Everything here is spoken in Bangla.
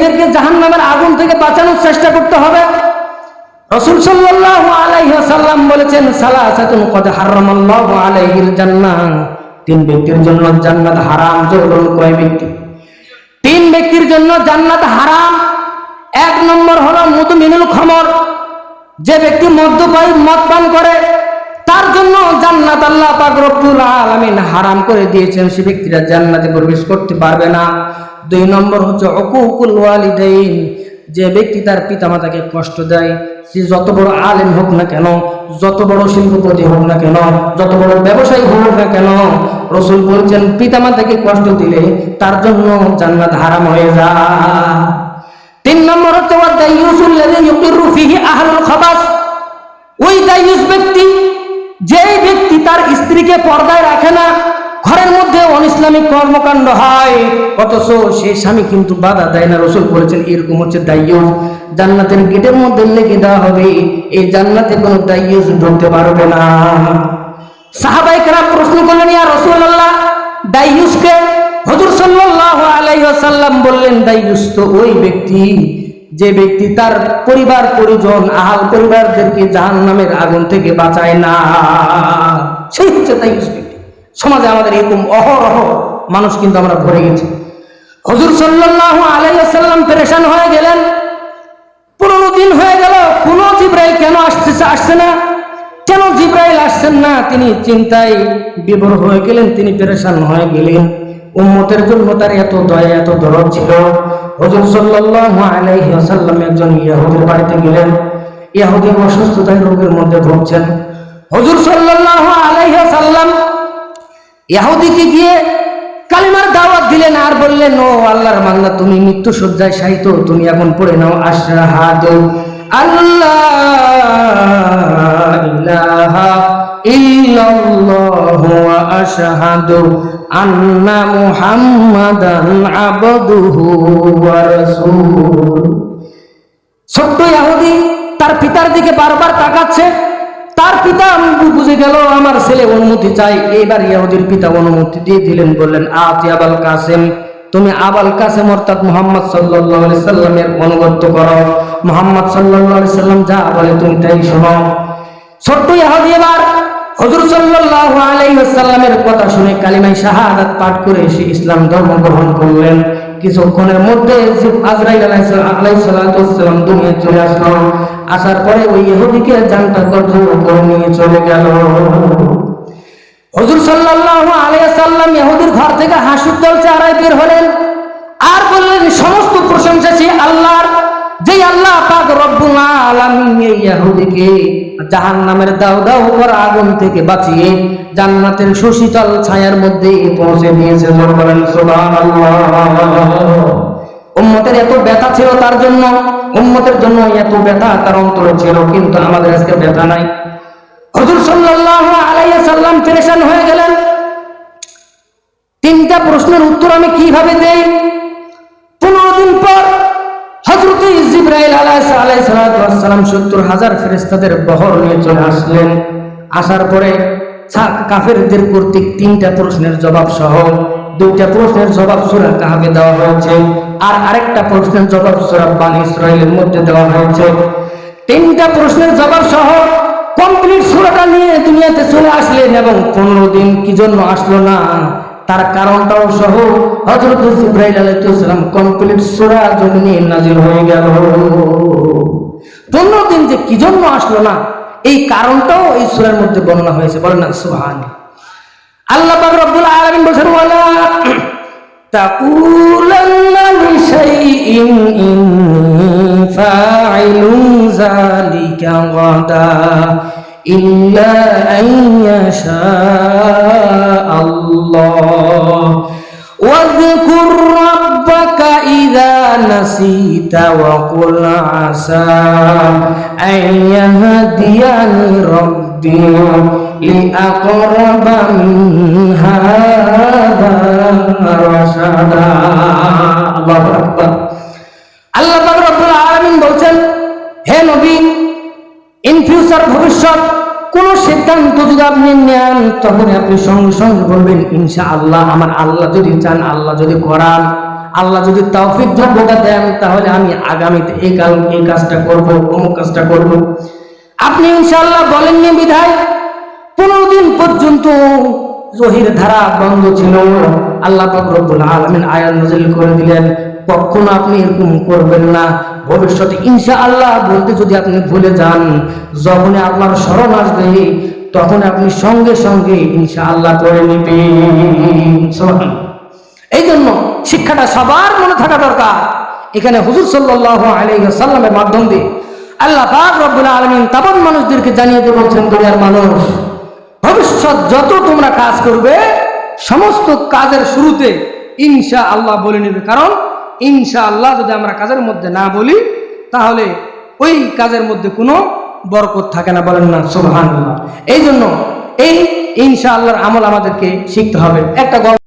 মেয়েদেরকে জাহান্নামের আগুন থেকে বাঁচানোর চেষ্টা করতে হবে। রসুল ওয়াসাল্লাম বলেছেন, সালাসাতুন কদ জান্নাহ। তিন ব্যক্তির জন্য জান্নাত হারাম কয় ব্যক্তি? তিন ব্যক্তির জন্য জান্নাত হারাম। এক নম্বর হলো মুদমিনুল খমর। যে ব্যক্তি মদ্যপায়ী মদ পান করে, তার জন্য জান্নাত আল্লাহ পাক রব্বুল আলামিন হারাম করে দিয়েছেন। সে ব্যক্তিরা জান্নাতে প্রবেশ করতে পারবে না। দুই নম্বর হচ্ছে অকুকুল ওয়ালিদাইন, যে ব্যক্তি তার পিতামাতাকে কষ্ট দেয়, সে যত বড় আলেম হোক না কেন, যত বড় শিল্পপতি হোক না কেন, যত বড় ব্যবসায়ী হোক না কেন, রসুল বলছেন, পিতামাতাকে কষ্ট দিলে তার জন্য জান্নাত হারাম হয়ে যায়। তিন নম্বর হচ্ছে ওই দায়ুস ব্যক্তি, যেই ব্যক্তি তার স্ত্রীকে পর্দায় রাখে না, ঘরের মধ্যে অনিসলামিক কর্মকাণ্ড হয়, অথচ সেই স্বামী কিন্তু বাধা দেয় না। রসুল বলেছেন, এরকম হচ্ছে দায়ুস জান্নাতের গেটের মধ্যে লেগে দেওয়া হবে, এই জান্নাতে কোনো দায়ুস ঢুকতে পারবে না। প্রশ্ন করলেন, ইয়া দায়ুসকে হজুর সাল্লাল্লাহু আলাইহি ওয়াসাল্লাম বললেন দায়ুস তো ওই ব্যক্তি, যে ব্যক্তি তার পরিবার, পরিজন, আহাল পরিবারদেরকে জাহান্নামের আগুন থেকে বাঁচায় না। সেই হচ্ছে দায়ুস ব্যক্তি। সমাজে আমাদের এরকম অহরহ মানুষ কিন্তু আমরা ভরে গেছি। হজুর সাল্লাল্লাহু আলাইহি ওয়াসাল্লাম পেরেশান হয়ে গেলেন। পনেরো দিন হয়ে গেল, কোনো জিব্রাইল কেন আসতেছে, আসছে না? কেন জিব্রাইল আসছেন না? তিনি চিন্তায় বিভোর হয়ে গেলেন, তিনি পেরেশান হয়ে গেলেন। উম্মতের জন্য তার এত দয়া, এত দরদ ছিল। হজরত সাল্লাল্লাহু আলাইহি ওয়াসাল্লাম একজন ইয়াহুদের বাড়িতে গেলেন। ইয়াহুদি অসুস্থতায় রোগের মধ্যে ভুগছেন। হজুর সাল্লাল্লাহু আলাইহি ওয়াসাল্লাম ইয়াহুদিকে গিয়ে কালিমার দাওয়াত দিলেন আর বললেন, ও আল্লাহর বান্দা তুমি মৃত্যু সজ্জায় শায়িত, তুমি এখন পড়ে নাও আশহাদু আল্লাহ ইলাহা ইল্লাল্লাহু ওয়া আশহাদু আন্না মুহাম্মাদান আবদুহু ওয়া ছোট্ট ইহুদি তার পিতার দিকে বারবার তাকাচ্ছে। তার পিতা বুঝে গেল, আমার ছেলে অনুমতি চাই। এইবার ইহুদির পিতা অনুমতি দিয়ে দিলেন, বললেন, আতি আবাল কাসেম, তুমি আবাল কাসেম অর্থাৎ মোহাম্মদ আলাইহি সাল্লামের অনুগত্য করো। মোহাম্মদ আলাইহি সাল্লাম যা বলে তুমি তাই শোনো। ছোট্ট ইহুদি এবার হযরত সাল্লাল্লাহু আলাইহি ওয়াসাল্লামের কথা শুনে কালিমায়ে শাহাদাত পাঠ করে সে ইসলাম ধর্ম গ্রহণ করলেন। কিছুক্ষণের মধ্যে আজরাইল চলে আসলো। আসার পরে ওই ইহুদিকে জানটা করে নিয়ে চলে গেল। হযরত সাল্লাল্লাহু আলাইহি সাল্লাম ইহুদির ঘর থেকে হাসির দল চেহারায় বের হলেন। আর বললেন, সমস্ত প্রশংসা সে আল্লাহর। যে আল্লাহ পাক রব্বুল আলামিন এই ইহুদিকে জাহান্নামের দাও দাও করা আগুন থেকে বাঁচিয়ে জান্নাতের সুশীতল ছায়ার মধ্যে পৌঁছে জোর উম্মতের এত ব্যথা ছিল তার জন্য, উম্মতের জন্য এত ব্যথা তার অন্তরে ছিল, কিন্তু আমাদের আজকে ব্যথা নাই। হযরত সাল্লাল্লাহু আলাইহি সাল্লাম পেরেশান হয়ে গেলেন। তিনটা প্রশ্নের উত্তর আমি কীভাবে দেই? জিব্রাইল আলাইহিস সালাম সত্তর হাজার ফেরেস্তাদের বহর নিয়ে চলে আসলেন। আসার পরে কাফেরদের কর্তৃক তিনটা প্রশ্নের জবাব সহ দুইটা প্রশ্নের জবাব সুরা কাহাবে দেওয়া হয়েছে আর আরেকটা প্রশ্নের জবাব সুরা বানি ইসরায়েলের মধ্যে দেওয়া হয়েছে। তিনটা প্রশ্নের জবাব সহ কমপ্লিট সুরাটা নিয়ে দুনিয়াতে চলে আসলেন এবং পনেরো দিন কি জন্য আসলো না? তার কারণটাও সহ ইব্রাহিম আলাইহিস সালাম কমপ্লিট সূরা জমিনে নাজিল হয়ে গেল। পনেরো দিন যে কি জন্য আসলো না, এই কারণটাও এই সূরার মধ্যে বর্ণনা হয়েছে। বলেন না সুবহান আল্লাহ পাক রব্বুল আলামিন বলেন ওয়ালা তাকুলান্না লিশাইইন ইন্নী ফাইলুন যালিকা গাদা إلا أن يشاء الله. واذكر ربك إذا نسيت وقل عسى أن يهديني ربي لأقرب من هذا رشدا. الله أكبر. ইন ফিউচার ভবিষ্যৎ, কোন সিদ্ধান্ত যদি আপনি নেন তখন আপনি সঙ্গে সঙ্গে বলবেন ইনশা আল্লাহ আমার আল্লাহ যদি চান, আল্লাহ যদি করান, আল্লাহ যদি তৌফিক যোগ্যতা দেন, তাহলে আমি আগামীতে এই কাল, এই কাজটা করব, অমুক কাজটা করব। আপনি ইনশাআল্লাহ বলেননি বিধায়, পনেরো দিন পর্যন্ত জহির ধারা বন্ধ ছিল। আল্লাহ পাক রব্বুল আলামিন আয়াত নাযিল করে দিলেন, কখনো আপনি এরকম করবেন না ভবিষ্যতে ইনশাআল্লাহ বলতে যদি আপনি ভুলে যান যখন আপনার স্মরণ আসবে তখন আপনি সঙ্গে সঙ্গে ইনশাআল্লাহ করে নেবেন। এই জন্য শিক্ষাটা সবার মনে থাকা দরকার। এখানে হুজুর সাল্লাল্লাহু আলাইহি সাল্লামের মাধ্যম দিয়ে আল্লাহ পাক রব্বুল আলামিন তামান মানুষদেরকে জানিয়ে দিয়ে বলছেন, দুনিয়ার মানুষ, ভবিষ্যৎ যত তোমরা কাজ করবে, সমস্ত কাজের শুরুতে ইনশা আল্লাহ বলে নেবে। কারণ ইনশা আল্লাহ যদি আমরা কাজের মধ্যে না বলি, তাহলে ওই কাজের মধ্যে কোনো বরকত থাকে না, বলেন না সোহান এই জন্য এই ইনশাআল্লাহর আমল আমাদেরকে শিখতে হবে। একটা গল্প